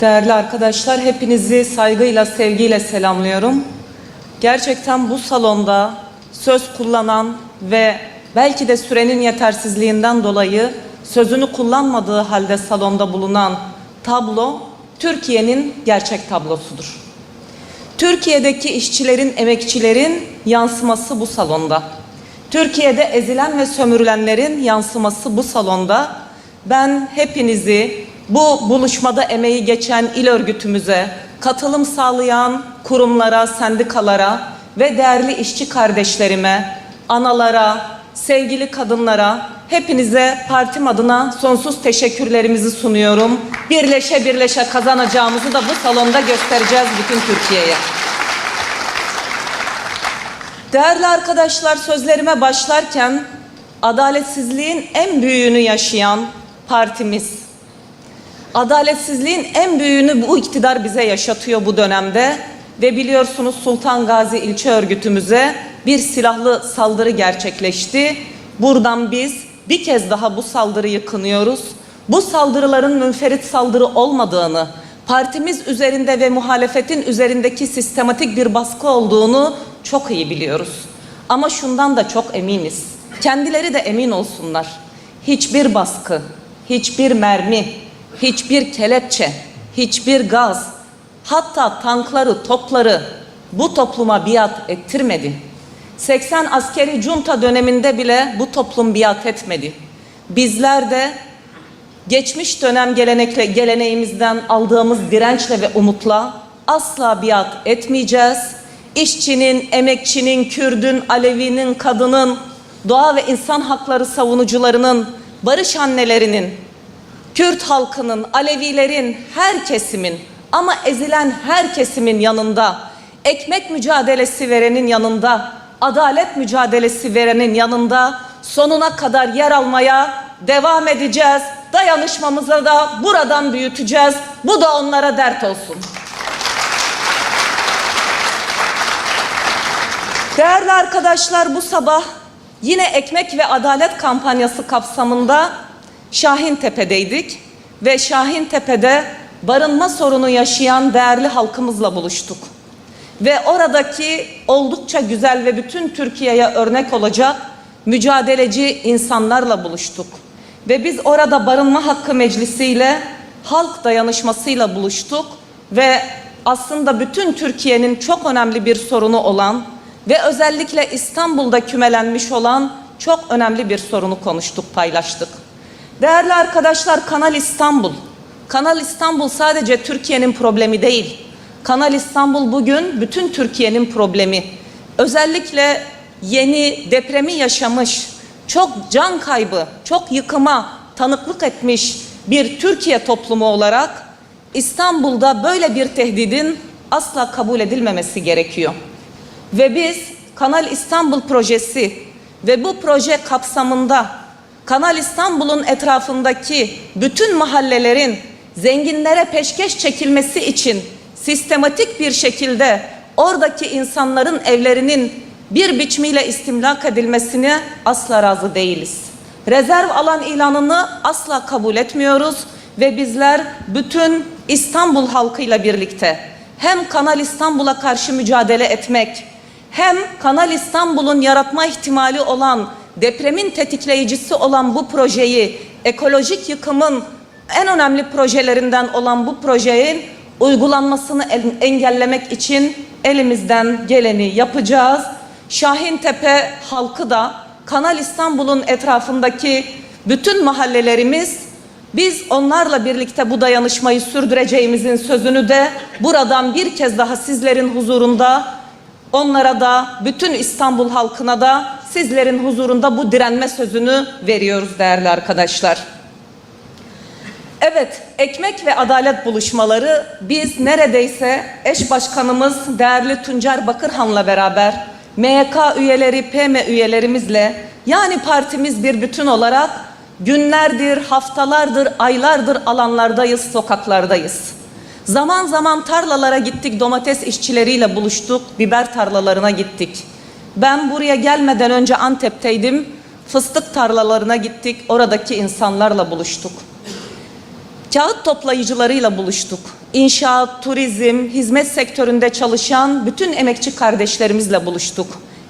Değerli arkadaşlar, hepinizi saygıyla, sevgiyle selamlıyorum. Gerçekten bu salonda söz kullanan ve belki de sürenin yetersizliğinden dolayı sözünü kullanmadığı halde salonda bulunan tablo Türkiye'nin gerçek tablosudur. Türkiye'deki işçilerin, emekçilerin yansıması bu salonda. Türkiye'de ezilen ve sömürülenlerin yansıması bu salonda. Ben hepinizi bu buluşmada emeği geçen il örgütümüze, katılım sağlayan kurumlara, sendikalara ve değerli işçi kardeşlerime, analara, sevgili kadınlara, hepinize partim adına sonsuz teşekkürlerimizi sunuyorum. Birleşe birleşe kazanacağımızı da bu salonda göstereceğiz bütün Türkiye'ye. Değerli arkadaşlar sözlerime başlarken adaletsizliğin en büyüğünü yaşayan partimiz. Adaletsizliğin en büyüğünü bu iktidar bize yaşatıyor bu dönemde ve biliyorsunuz Sultan Gazi ilçe örgütümüze bir silahlı saldırı gerçekleşti. Buradan biz bir kez daha bu saldırıyı kınıyoruz. Bu saldırıların münferit saldırı olmadığını, partimiz üzerinde ve muhalefetin üzerindeki sistematik bir baskı olduğunu çok iyi biliyoruz. Ama şundan da çok eminiz. Kendileri de emin olsunlar. Hiçbir baskı, hiçbir mermi, hiçbir kelepçe, hiçbir gaz, hatta tankları, topları bu topluma biat ettirmedi. 80 askeri junta döneminde bile bu toplum biat etmedi. Bizler de geçmiş dönem gelenekle, geleneğimizden aldığımız dirençle ve umutla asla biat etmeyeceğiz. İşçinin, emekçinin, Kürdün, Alevinin, kadının, doğa ve insan hakları savunucularının, barış annelerinin, Kürt halkının, Alevilerin, her kesimin ama ezilen her kesimin yanında, ekmek mücadelesi verenin yanında, adalet mücadelesi verenin yanında sonuna kadar yer almaya devam edeceğiz. Dayanışmamıza da buradan büyüteceğiz. Bu da onlara dert olsun. Değerli arkadaşlar bu sabah yine ekmek ve adalet kampanyası kapsamında Şahintepe'deydik ve Şahintepe'de barınma sorunu yaşayan değerli halkımızla buluştuk. Ve oradaki oldukça güzel ve bütün Türkiye'ye örnek olacak mücadeleci insanlarla buluştuk. Ve biz orada barınma hakkı meclisiyle halk dayanışmasıyla buluştuk ve aslında bütün Türkiye'nin çok önemli bir sorunu olan ve özellikle İstanbul'da kümelenmiş olan çok önemli bir sorunu konuştuk, paylaştık. Değerli arkadaşlar Kanal İstanbul. Kanal İstanbul sadece Türkiye'nin problemi değil. Kanal İstanbul bugün bütün Türkiye'nin problemi. Özellikle yeni depremi yaşamış, çok can kaybı, çok yıkıma tanıklık etmiş bir Türkiye toplumu olarak İstanbul'da böyle bir tehdidin asla kabul edilmemesi gerekiyor. Ve biz Kanal İstanbul projesi ve bu proje kapsamında Kanal İstanbul'un etrafındaki bütün mahallelerin zenginlere peşkeş çekilmesi için sistematik bir şekilde oradaki insanların evlerinin bir biçimiyle istimlak edilmesine asla razı değiliz. Rezerv alan ilanını asla kabul etmiyoruz ve bizler bütün İstanbul halkıyla birlikte hem Kanal İstanbul'a karşı mücadele etmek, hem Kanal İstanbul'un yaratma ihtimali olan depremin tetikleyicisi olan bu projeyi, ekolojik yıkımın en önemli projelerinden olan bu projenin uygulanmasını engellemek için elimizden geleni yapacağız. Şahintepe halkı da Kanal İstanbul'un etrafındaki bütün mahallelerimiz biz onlarla birlikte bu dayanışmayı sürdüreceğimizin sözünü de buradan bir kez daha sizlerin huzurunda onlara da bütün İstanbul halkına da sizlerin huzurunda bu direnme sözünü veriyoruz değerli arkadaşlar. Evet, ekmek ve adalet buluşmaları biz neredeyse eş başkanımız değerli Tuncer Bakırhan'la beraber MYK üyeleri, PM üyelerimizle yani partimiz bir bütün olarak günlerdir, haftalardır, aylardır alanlardayız, sokaklardayız. Zaman zaman tarlalara gittik, domates işçileriyle buluştuk, biber tarlalarına gittik. Ben buraya gelmeden önce Antep'teydim, fıstık tarlalarına gittik, oradaki insanlarla buluştuk. Kağıt toplayıcılarıyla buluştuk. İnşaat, turizm, hizmet sektöründe çalışan bütün emekçi kardeşlerimizle buluştuk.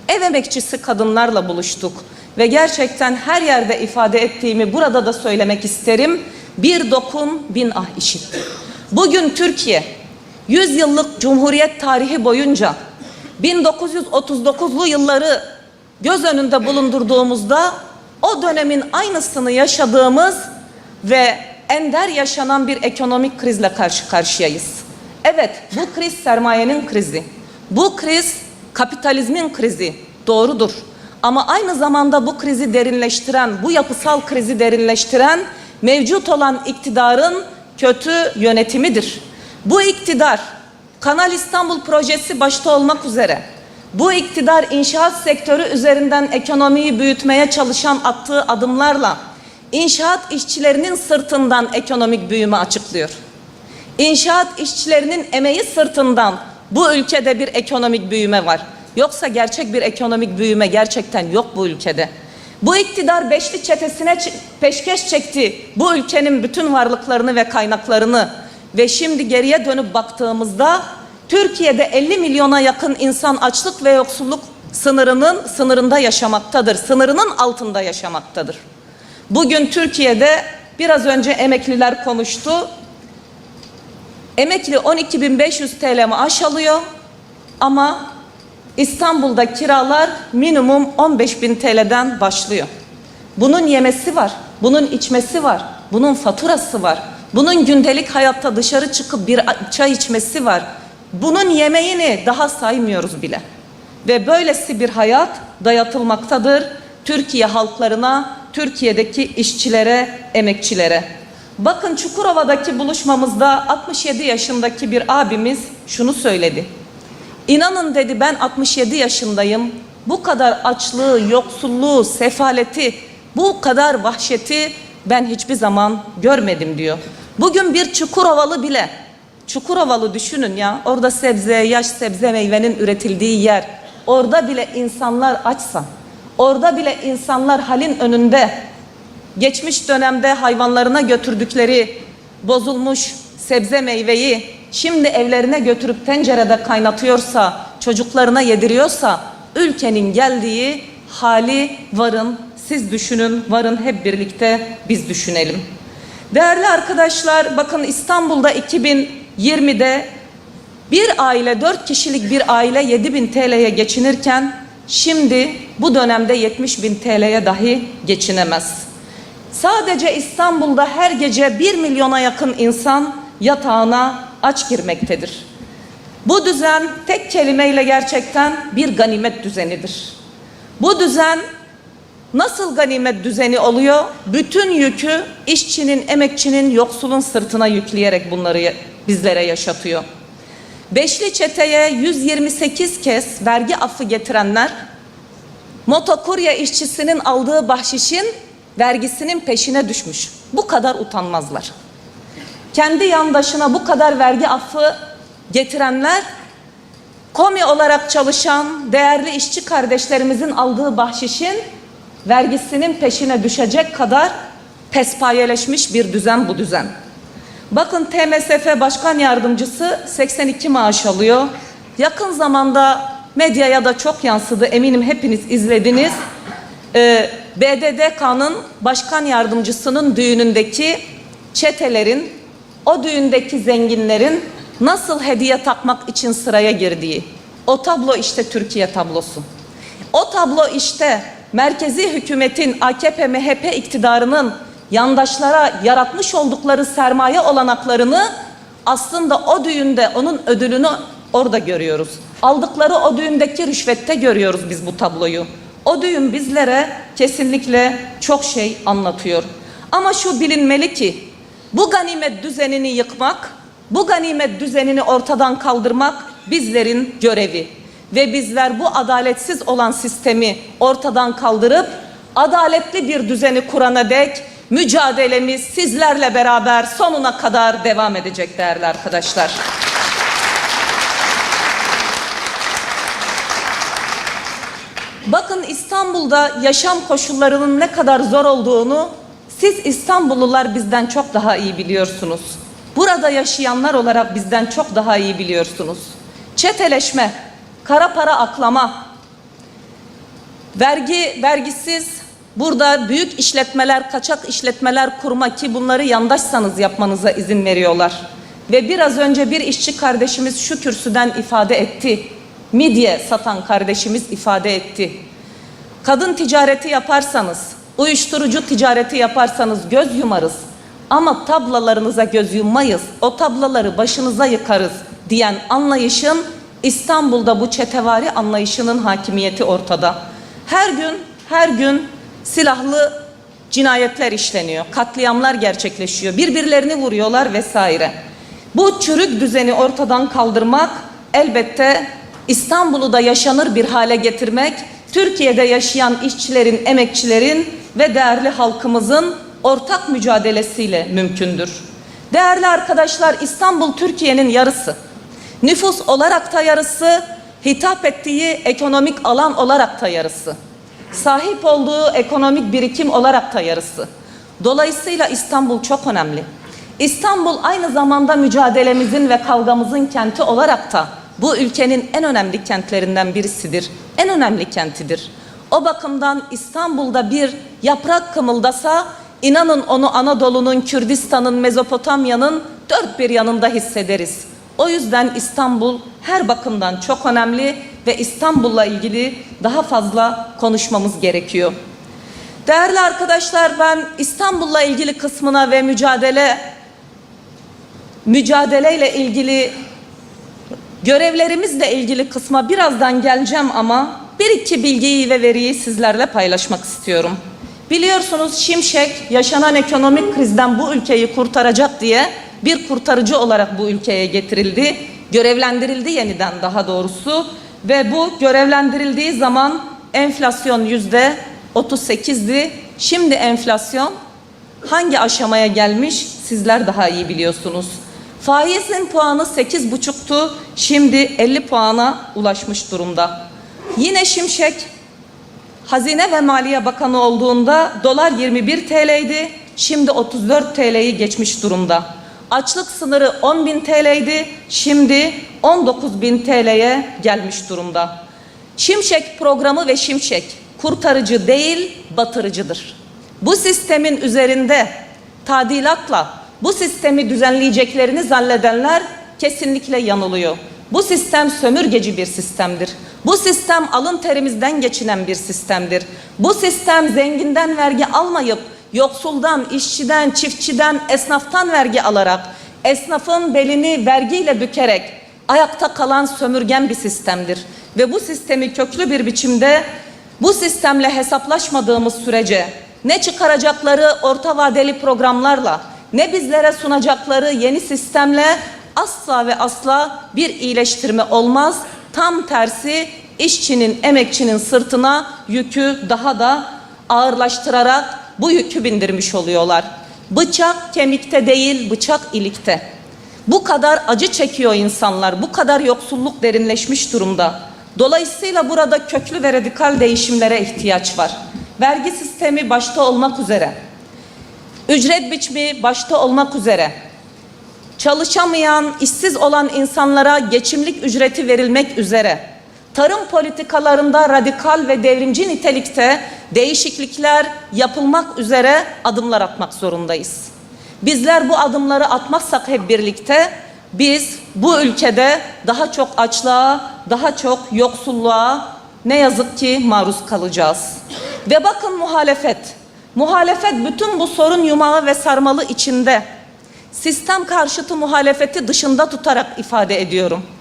Ev emekçisi kadınlarla buluştuk. Ve gerçekten her yerde ifade ettiğimi burada da söylemek isterim. Bir dokun bin ah işit. Bugün Türkiye 100 yıllık cumhuriyet tarihi boyunca 1939'lu yılları göz önünde bulundurduğumuzda o dönemin aynısını yaşadığımız ve ender yaşanan bir ekonomik krizle karşı karşıyayız. Evet, bu kriz sermayenin krizi. Bu kriz kapitalizmin krizi. Doğrudur. Ama aynı zamanda bu krizi derinleştiren, bu yapısal krizi derinleştiren mevcut olan iktidarın kötü yönetimidir. Bu iktidar Kanal İstanbul projesi başta olmak üzere bu iktidar inşaat sektörü üzerinden ekonomiyi büyütmeye çalışan attığı adımlarla inşaat işçilerinin sırtından ekonomik büyüme açıklıyor. İnşaat işçilerinin emeği sırtından bu ülkede bir ekonomik büyüme var. Yoksa gerçek bir ekonomik büyüme gerçekten yok bu ülkede. Bu iktidar beşli çetesine peşkeş çekti bu ülkenin bütün varlıklarını ve kaynaklarını ve şimdi geriye dönüp baktığımızda Türkiye'de 50 milyona yakın insan açlık ve yoksulluk sınırının sınırında yaşamaktadır. Sınırının altında yaşamaktadır. Bugün Türkiye'de biraz önce emekliler konuştu. Emekli 12.500 TL maaş alıyor ama İstanbul'da kiralar minimum 15.000 TL'den başlıyor. Bunun yemesi var, bunun içmesi var, bunun faturası var. Bunun gündelik hayatta dışarı çıkıp bir çay içmesi var. Bunun yemeğini daha saymıyoruz bile. Ve böylesi bir hayat dayatılmaktadır Türkiye halklarına, Türkiye'deki işçilere, emekçilere. Bakın Çukurova'daki buluşmamızda 67 yaşındaki bir abimiz şunu söyledi. İnanın dedi ben 67 yaşındayım. Bu kadar açlığı, yoksulluğu, sefaleti, bu kadar vahşeti ben hiçbir zaman görmedim diyor. Bugün bir Çukurovalı bile, Çukurovalı düşünün ya, orada sebze, yaş sebze meyvenin üretildiği yer. Orada bile insanlar açsa, orada bile insanlar halin önünde geçmiş dönemde hayvanlarına götürdükleri bozulmuş sebze meyveyi şimdi evlerine götürüp tencerede kaynatıyorsa, çocuklarına yediriyorsa ülkenin geldiği hali varın, siz düşünün, varın hep birlikte biz düşünelim. Değerli arkadaşlar bakın İstanbul'da 2020'de bir aile, dört kişilik bir aile 7 bin TL'ye geçinirken şimdi bu dönemde 70 bin TL'ye dahi geçinemez. Sadece İstanbul'da her gece 1 milyona yakın insan yatağına aç girmektedir. Bu düzen tek kelimeyle gerçekten bir ganimet düzenidir. Bu düzen nasıl ganimet düzeni oluyor? Bütün yükü işçinin, emekçinin, yoksulun sırtına yükleyerek bunları bizlere yaşatıyor. Beşli çeteye 128 kez vergi affı getirenler motokurye işçisinin aldığı bahşişin vergisinin peşine düşmüş. Bu kadar utanmazlar. Kendi yandaşına bu kadar vergi affı getirenler komi olarak çalışan değerli işçi kardeşlerimizin aldığı bahşişin vergisinin peşine düşecek kadar pespayeleşmiş bir düzen bu düzen. Bakın TMSF Başkan Yardımcısı 82 maaş alıyor. Yakın zamanda medyaya da çok yansıdı. Eminim hepiniz izlediniz. Ee, BDDK'nın başkan yardımcısının düğünündeki çetelerin, o düğündeki zenginlerin nasıl hediye takmak için sıraya girdiği. O tablo işte Türkiye tablosu. O tablo işte merkezi hükümetin AKP MHP iktidarının yandaşlara yaratmış oldukları sermaye olanaklarını aslında o düğünde onun ödülünü orada görüyoruz. Aldıkları o düğündeki rüşvette görüyoruz biz bu tabloyu. O düğün bizlere kesinlikle çok şey anlatıyor. Ama şu bilinmeli ki bu ganimet düzenini yıkmak, bu ganimet düzenini ortadan kaldırmak bizlerin görevi. Ve bizler bu adaletsiz olan sistemi ortadan kaldırıp adaletli bir düzeni kurana dek mücadelemiz sizlerle beraber sonuna kadar devam edecek değerli arkadaşlar. Bakın İstanbul'da yaşam koşullarının ne kadar zor olduğunu Siz İstanbullular bizden çok daha iyi biliyorsunuz. Burada yaşayanlar olarak bizden çok daha iyi biliyorsunuz. Çeteleşme, kara para aklama, vergi vergisiz burada büyük işletmeler, kaçak işletmeler kurma ki bunları yandaşsanız yapmanıza izin veriyorlar. Ve biraz önce bir işçi kardeşimiz şu kürsüden ifade etti. Midye satan kardeşimiz ifade etti. Kadın ticareti yaparsanız, uyuşturucu ticareti yaparsanız göz yumarız. Ama tablalarınıza göz yummayız. O tablaları başınıza yıkarız diyen anlayışın İstanbul'da bu çetevari anlayışının hakimiyeti ortada. Her gün, her gün silahlı cinayetler işleniyor. Katliamlar gerçekleşiyor. Birbirlerini vuruyorlar vesaire. Bu çürük düzeni ortadan kaldırmak elbette İstanbul'u da yaşanır bir hale getirmek, Türkiye'de yaşayan işçilerin, emekçilerin ve değerli halkımızın ortak mücadelesiyle mümkündür. Değerli arkadaşlar İstanbul Türkiye'nin yarısı. Nüfus olarak da yarısı, hitap ettiği ekonomik alan olarak da yarısı. Sahip olduğu ekonomik birikim olarak da yarısı. Dolayısıyla İstanbul çok önemli. İstanbul aynı zamanda mücadelemizin ve kavgamızın kenti olarak da bu ülkenin en önemli kentlerinden birisidir. En önemli kentidir. O bakımdan İstanbul'da bir yaprak kımıldasa inanın onu Anadolu'nun, Kürdistan'ın, Mezopotamya'nın dört bir yanında hissederiz. O yüzden İstanbul her bakımdan çok önemli ve İstanbul'la ilgili daha fazla konuşmamız gerekiyor. Değerli arkadaşlar ben İstanbul'la ilgili kısmına ve mücadele mücadeleyle ilgili görevlerimizle ilgili kısma birazdan geleceğim ama bir iki bilgiyi ve veriyi sizlerle paylaşmak istiyorum. Biliyorsunuz Şimşek yaşanan ekonomik krizden bu ülkeyi kurtaracak diye bir kurtarıcı olarak bu ülkeye getirildi. Görevlendirildi yeniden daha doğrusu ve bu görevlendirildiği zaman enflasyon yüzde 38'di. Şimdi enflasyon hangi aşamaya gelmiş sizler daha iyi biliyorsunuz. Faizin puanı 8,5'tu. Şimdi 50 puana ulaşmış durumda. Yine Şimşek Hazine ve Maliye Bakanı olduğunda dolar 21 TL'ydi. Şimdi 34 TL'yi geçmiş durumda. Açlık sınırı 10 bin TL'ydi. Şimdi 19 bin TL'ye gelmiş durumda. Şimşek programı ve Şimşek kurtarıcı değil batırıcıdır. Bu sistemin üzerinde tadilatla bu sistemi düzenleyeceklerini zannedenler kesinlikle yanılıyor. Bu sistem sömürgeci bir sistemdir. Bu sistem alın terimizden geçinen bir sistemdir. Bu sistem zenginden vergi almayıp yoksuldan, işçiden, çiftçiden, esnaftan vergi alarak, esnafın belini vergiyle bükerek ayakta kalan sömürgen bir sistemdir. Ve bu sistemi köklü bir biçimde bu sistemle hesaplaşmadığımız sürece ne çıkaracakları orta vadeli programlarla ne bizlere sunacakları yeni sistemle asla ve asla bir iyileştirme olmaz. Tam tersi işçinin, emekçinin sırtına yükü daha da ağırlaştırarak bu yükü bindirmiş oluyorlar. Bıçak kemikte değil, bıçak ilikte. Bu kadar acı çekiyor insanlar, bu kadar yoksulluk derinleşmiş durumda. Dolayısıyla burada köklü ve radikal değişimlere ihtiyaç var. Vergi sistemi başta olmak üzere, ücret biçimi başta olmak üzere, çalışamayan, işsiz olan insanlara geçimlik ücreti verilmek üzere, tarım politikalarında radikal ve devrimci nitelikte değişiklikler yapılmak üzere adımlar atmak zorundayız. Bizler bu adımları atmazsak hep birlikte biz bu ülkede daha çok açlığa, daha çok yoksulluğa ne yazık ki maruz kalacağız. Ve bakın muhalefet. Muhalefet bütün bu sorun yumağı ve sarmalı içinde sistem karşıtı muhalefeti dışında tutarak ifade ediyorum.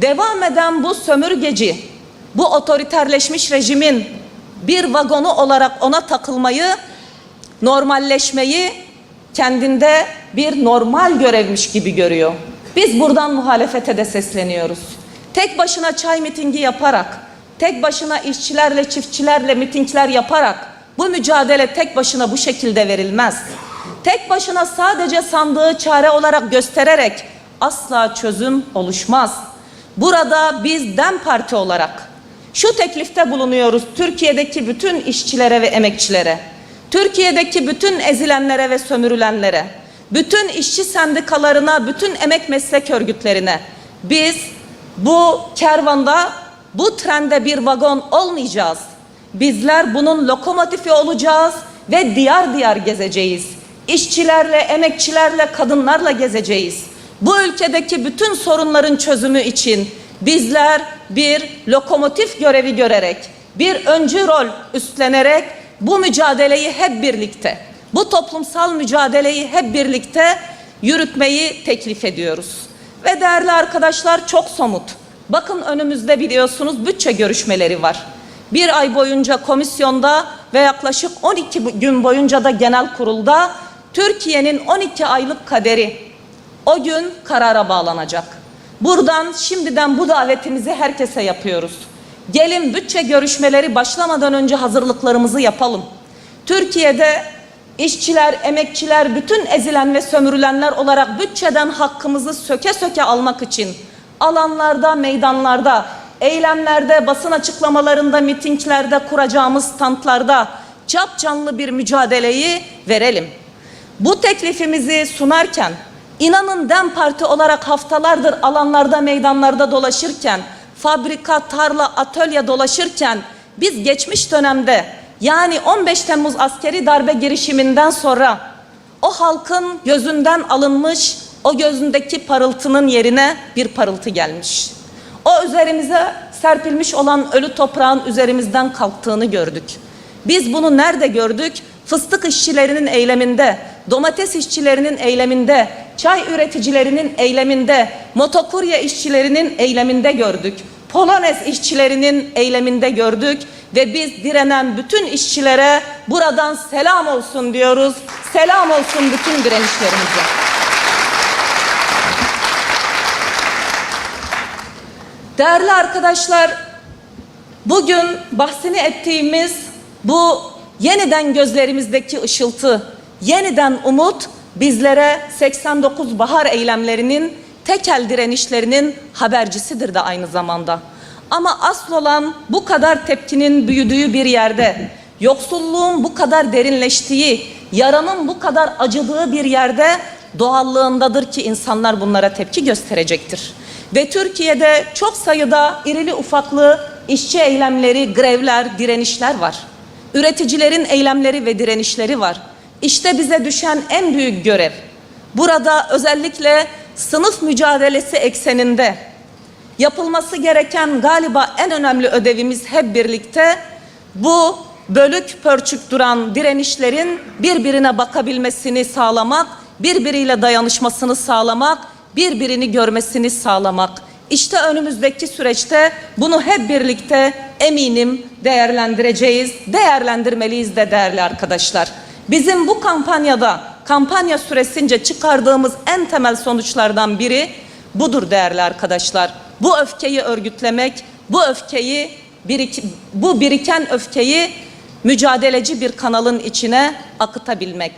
Devam eden bu sömürgeci, bu otoriterleşmiş rejimin bir vagonu olarak ona takılmayı, normalleşmeyi kendinde bir normal görevmiş gibi görüyor. Biz buradan muhalefete de sesleniyoruz. Tek başına çay mitingi yaparak, tek başına işçilerle, çiftçilerle mitingler yaparak bu mücadele tek başına bu şekilde verilmez. Tek başına sadece sandığı çare olarak göstererek asla çözüm oluşmaz. Burada biz DEM Parti olarak şu teklifte bulunuyoruz Türkiye'deki bütün işçilere ve emekçilere. Türkiye'deki bütün ezilenlere ve sömürülenlere, bütün işçi sendikalarına, bütün emek meslek örgütlerine biz bu kervanda, bu trende bir vagon olmayacağız. Bizler bunun lokomotifi olacağız ve diyar diyar gezeceğiz. İşçilerle, emekçilerle, kadınlarla gezeceğiz. Bu ülkedeki bütün sorunların çözümü için bizler bir lokomotif görevi görerek, bir öncü rol üstlenerek bu mücadeleyi hep birlikte, bu toplumsal mücadeleyi hep birlikte yürütmeyi teklif ediyoruz. Ve değerli arkadaşlar çok somut. Bakın önümüzde biliyorsunuz bütçe görüşmeleri var. Bir ay boyunca komisyonda ve yaklaşık 12 gün boyunca da genel kurulda Türkiye'nin 12 aylık kaderi o gün karara bağlanacak. Buradan şimdiden bu davetimizi herkese yapıyoruz. Gelin bütçe görüşmeleri başlamadan önce hazırlıklarımızı yapalım. Türkiye'de işçiler, emekçiler, bütün ezilen ve sömürülenler olarak bütçeden hakkımızı söke söke almak için alanlarda, meydanlarda, eylemlerde, basın açıklamalarında, mitinglerde, kuracağımız standlarda cap canlı bir mücadeleyi verelim. Bu teklifimizi sunarken inanın DEM Parti olarak haftalardır alanlarda, meydanlarda dolaşırken, fabrika, tarla, atölye dolaşırken biz geçmiş dönemde yani 15 Temmuz askeri darbe girişiminden sonra o halkın gözünden alınmış o gözündeki parıltının yerine bir parıltı gelmiş. O üzerimize serpilmiş olan ölü toprağın üzerimizden kalktığını gördük. Biz bunu nerede gördük? Fıstık işçilerinin eyleminde, domates işçilerinin eyleminde, çay üreticilerinin eyleminde, motokurye işçilerinin eyleminde gördük. Polonez işçilerinin eyleminde gördük ve biz direnen bütün işçilere buradan selam olsun diyoruz. Selam olsun bütün direnişlerimize. Değerli arkadaşlar, bugün bahsini ettiğimiz bu yeniden gözlerimizdeki ışıltı, yeniden umut bizlere 89 bahar eylemlerinin tekel direnişlerinin habercisidir de aynı zamanda. Ama asıl olan bu kadar tepkinin büyüdüğü bir yerde, yoksulluğun bu kadar derinleştiği, yaranın bu kadar acıdığı bir yerde doğallığındadır ki insanlar bunlara tepki gösterecektir. Ve Türkiye'de çok sayıda irili ufaklı işçi eylemleri, grevler, direnişler var. Üreticilerin eylemleri ve direnişleri var. İşte bize düşen en büyük görev. Burada özellikle sınıf mücadelesi ekseninde yapılması gereken galiba en önemli ödevimiz hep birlikte bu bölük pörçük duran direnişlerin birbirine bakabilmesini sağlamak, birbiriyle dayanışmasını sağlamak, birbirini görmesini sağlamak. İşte önümüzdeki süreçte bunu hep birlikte eminim değerlendireceğiz, değerlendirmeliyiz de değerli arkadaşlar. Bizim bu kampanyada, kampanya süresince çıkardığımız en temel sonuçlardan biri budur değerli arkadaşlar. Bu öfkeyi örgütlemek, bu öfkeyi, birik, bu biriken öfkeyi mücadeleci bir kanalın içine akıtabilmek.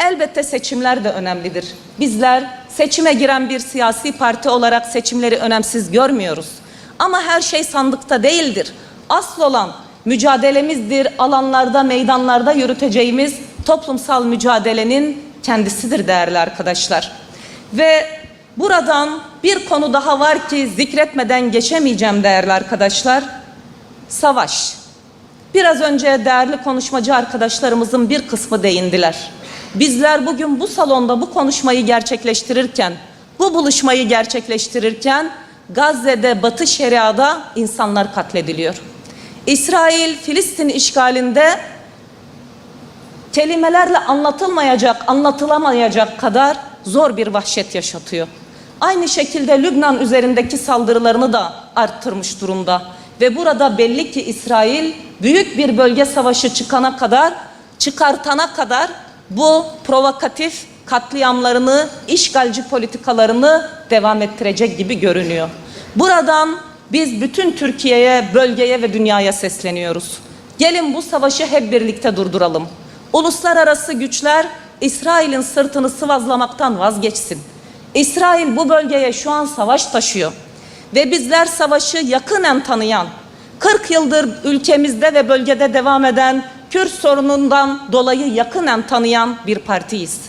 Elbette seçimler de önemlidir. Bizler seçime giren bir siyasi parti olarak seçimleri önemsiz görmüyoruz. Ama her şey sandıkta değildir. Asıl olan mücadelemizdir, alanlarda, meydanlarda yürüteceğimiz toplumsal mücadelenin kendisidir değerli arkadaşlar. Ve buradan bir konu daha var ki zikretmeden geçemeyeceğim değerli arkadaşlar. Savaş. Biraz önce değerli konuşmacı arkadaşlarımızın bir kısmı değindiler. Bizler bugün bu salonda bu konuşmayı gerçekleştirirken, bu buluşmayı gerçekleştirirken Gazze'de Batı Şeria'da insanlar katlediliyor. İsrail Filistin işgalinde kelimelerle anlatılmayacak, anlatılamayacak kadar zor bir vahşet yaşatıyor. Aynı şekilde Lübnan üzerindeki saldırılarını da arttırmış durumda. Ve burada belli ki İsrail büyük bir bölge savaşı çıkana kadar, çıkartana kadar bu provokatif katliamlarını, işgalci politikalarını devam ettirecek gibi görünüyor. Buradan biz bütün Türkiye'ye, bölgeye ve dünyaya sesleniyoruz. Gelin bu savaşı hep birlikte durduralım. Uluslararası güçler İsrail'in sırtını sıvazlamaktan vazgeçsin. İsrail bu bölgeye şu an savaş taşıyor. Ve bizler savaşı yakınen tanıyan, 40 yıldır ülkemizde ve bölgede devam eden Kürt sorunundan dolayı yakından tanıyan bir partiyiz.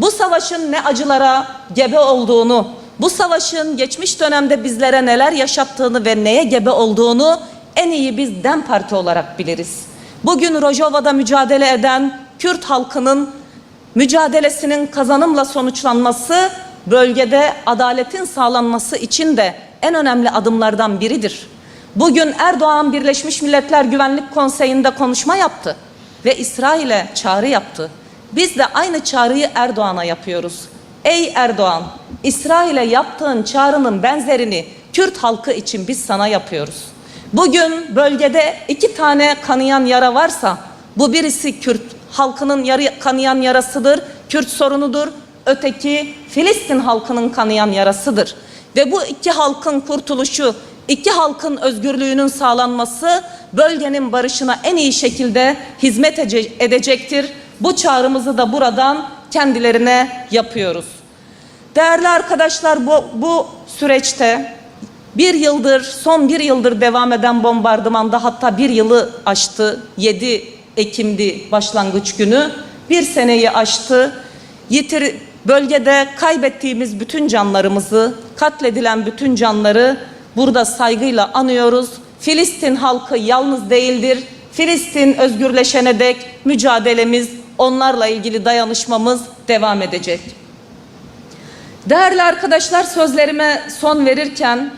Bu savaşın ne acılara gebe olduğunu, bu savaşın geçmiş dönemde bizlere neler yaşattığını ve neye gebe olduğunu en iyi biz DEM Parti olarak biliriz. Bugün Rojava'da mücadele eden Kürt halkının mücadelesinin kazanımla sonuçlanması bölgede adaletin sağlanması için de en önemli adımlardan biridir. Bugün Erdoğan Birleşmiş Milletler Güvenlik Konseyi'nde konuşma yaptı ve İsrail'e çağrı yaptı. Biz de aynı çağrıyı Erdoğan'a yapıyoruz. Ey Erdoğan, İsrail'e yaptığın çağrının benzerini Kürt halkı için biz sana yapıyoruz. Bugün bölgede iki tane kanayan yara varsa bu birisi Kürt halkının yarı, kanayan yarasıdır, Kürt sorunudur. Öteki Filistin halkının kanayan yarasıdır. Ve bu iki halkın kurtuluşu, iki halkın özgürlüğünün sağlanması bölgenin barışına en iyi şekilde hizmet ece- edecektir. Bu çağrımızı da buradan kendilerine yapıyoruz. Değerli arkadaşlar bu, bu süreçte bir yıldır, son bir yıldır devam eden bombardımanda hatta bir yılı aştı. 7 Ekim'di başlangıç günü. Bir seneyi aştı. Yitir, bölgede kaybettiğimiz bütün canlarımızı, katledilen bütün canları burada saygıyla anıyoruz. Filistin halkı yalnız değildir. Filistin özgürleşene dek mücadelemiz, onlarla ilgili dayanışmamız devam edecek. Değerli arkadaşlar sözlerime son verirken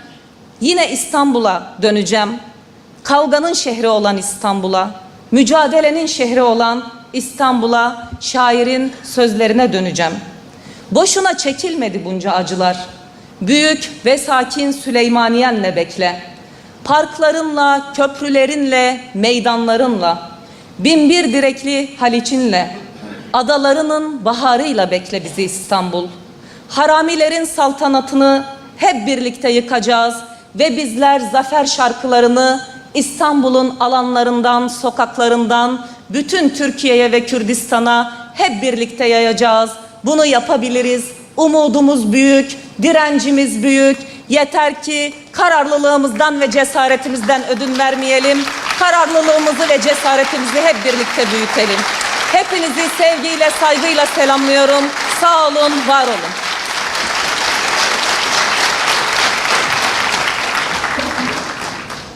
yine İstanbul'a döneceğim. Kavganın şehri olan İstanbul'a, mücadelenin şehri olan İstanbul'a, şairin sözlerine döneceğim. Boşuna çekilmedi bunca acılar. Büyük ve sakin Süleymaniyenle bekle. Parklarınla, köprülerinle, meydanlarınla, binbir direkli Haliç'inle, adalarının baharıyla bekle bizi İstanbul. Haramilerin saltanatını hep birlikte yıkacağız ve bizler zafer şarkılarını İstanbul'un alanlarından, sokaklarından bütün Türkiye'ye ve Kürdistan'a hep birlikte yayacağız. Bunu yapabiliriz. Umudumuz büyük, direncimiz büyük. Yeter ki kararlılığımızdan ve cesaretimizden ödün vermeyelim. Kararlılığımızı ve cesaretimizi hep birlikte büyütelim. Hepinizi sevgiyle, saygıyla selamlıyorum. Sağ olun, var olun.